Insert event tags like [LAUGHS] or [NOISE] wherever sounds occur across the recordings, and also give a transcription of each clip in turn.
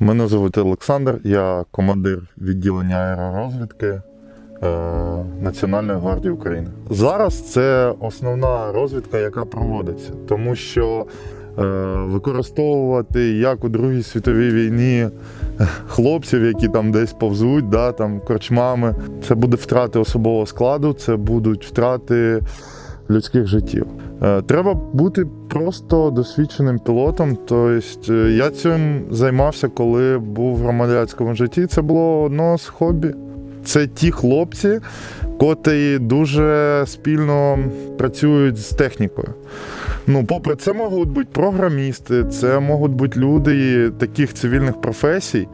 Мене звуть Олександр, я командир відділення аеророзвідки е, Національної гвардії України. Зараз це основна розвідка, яка проводиться, тому що е, використовувати як у Другій світовій війні хлопців, які там десь повзуть, да, там корчмами, це буде втрати особового складу, це будуть втрати людських життів. Е, Треба бути просто досвідченим пілотом. Тобто е, я цим займався, коли був в громадянському житті. Це було одно з хобі. Це ті хлопці, котрі дуже спільно працюють з технікою. Ну, попри це можуть бути програмісти, це можуть бути люди таких цивільних професій,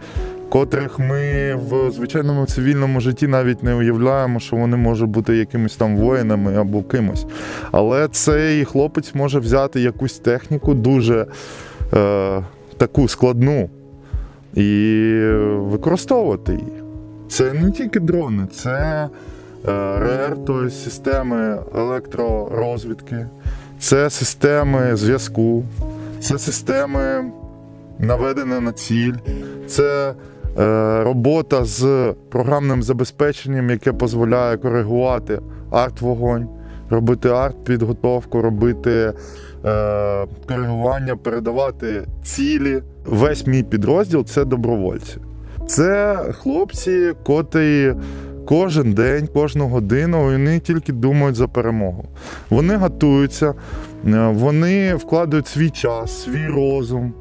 котрих ми в звичайному цивільному житті навіть не уявляємо, що вони можуть бути якимись там воїнами або кимось. Але цей хлопець може взяти якусь техніку дуже е, таку складну і використовувати її. Це не тільки дрони, це е, РЕР, тобто системи електророзвідки, це системи зв'язку, це системи наведення на ціль, це е, робота з програмним забезпеченням, яке дозволяє коригувати арт-вогонь, робити арт-підготовку, робити е, коригування, передавати цілі. Весь мій підрозділ це добровольці. Це хлопці, котрі кожен день, кожну годину вони тільки думають за перемогу. Вони готуються, е, вони вкладають свій час, свій розум,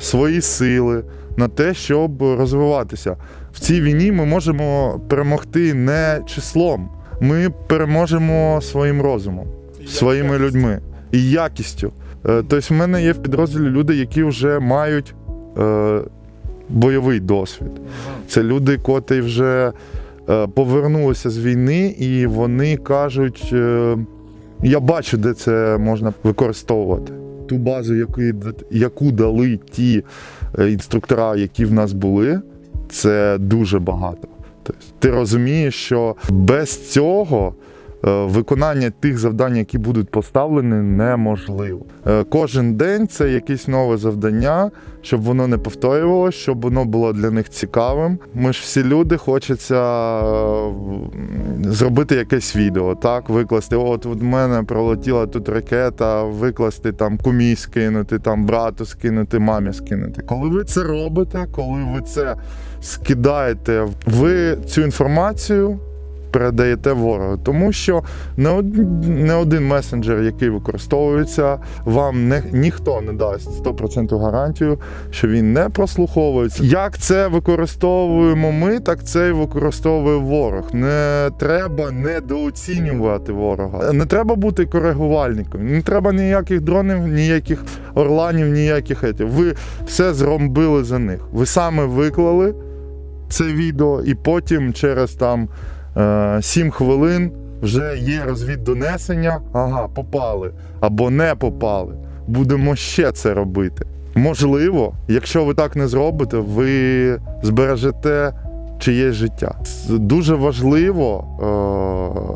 свої сили на те, щоб розвиватися. В цій війні ми можемо перемогти не числом, ми переможемо своїм розумом, своїми людьми і якістю. Е, Тобто, в мене є в підрозділі люди, які вже мають е, бойовий досвід. Це люди, котрі вже е, повернулися з війни, і вони кажуть: е, я бачу, де це можна використовувати. Ту базу, яку, яку дали ті е, інструктора, які в нас були, це дуже багато. Тобто, ти розумієш, що без цього виконання тих завдань, які будуть поставлені, неможливо. Е, Кожен день це якесь нове завдання, щоб воно не повторювалося, щоб воно було для них цікавим. Ми ж всі люди, хочеться е, зробити якесь відео, так, викласти. От в мене пролетіла тут ракета, викласти там кумі скинути, там брату скинути, мамі скинути. Коли ви це робите, коли ви це скидаєте, ви цю інформацію передаєте ворогу, тому що не один, не один месенджер, який використовується, вам не, ніхто не дасть 100% гарантію, що він не прослуховується. Як це використовуємо ми, так це і використовує ворог. Не треба недооцінювати ворога. Не треба бути коригувальником. Не треба ніяких дронів, ніяких орланів, ніяких етів. Ви все зробили за них. Ви саме виклали це відео, і потім через там. 7 хвилин вже є розвіддонесення. Ага, попали або не попали. Будемо ще це робити. Можливо, якщо ви так не зробите, ви збережете чиєсь життя. Дуже важливо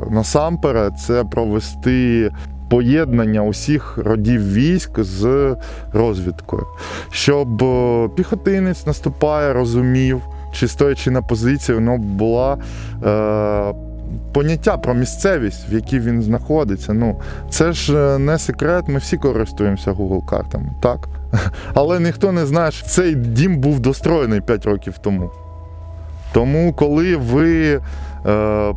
е- насамперед це провести. Поєднання усіх родів військ з розвідкою, щоб е, піхотинець наступає, розумів, чи стоячи на позиції, воно була е, поняття про місцевість, в якій він знаходиться. Ну, це ж е, не секрет, ми всі користуємося Google картами, так? [LAUGHS] Але ніхто не знає, що цей дім був достроєний 5 років тому. Тому, коли ви е,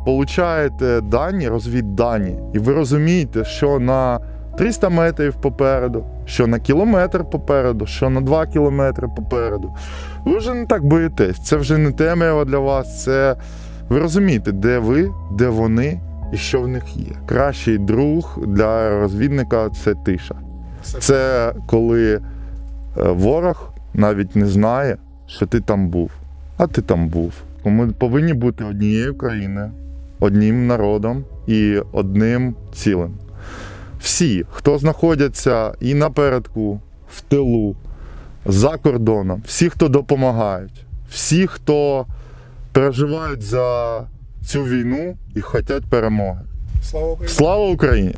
получаєте дані, розвіддані, і ви розумієте, що на 300 метрів попереду, що на кілометр попереду, що на 2 кілометри попереду. Ви вже не так боїтесь. Це вже не темрява для вас. Це ви розумієте, де ви, де вони і що в них є. Кращий друг для розвідника це тиша. Це коли е, ворог навіть не знає, що ти там був, а ти там був. Ми повинні бути однією країною, одним народом і одним цілим. Всі, хто знаходяться і напередку, в тилу, за кордоном, всі, хто допомагають, всі, хто переживають за цю війну і хочуть перемоги. Слава Україні! Слава Україні!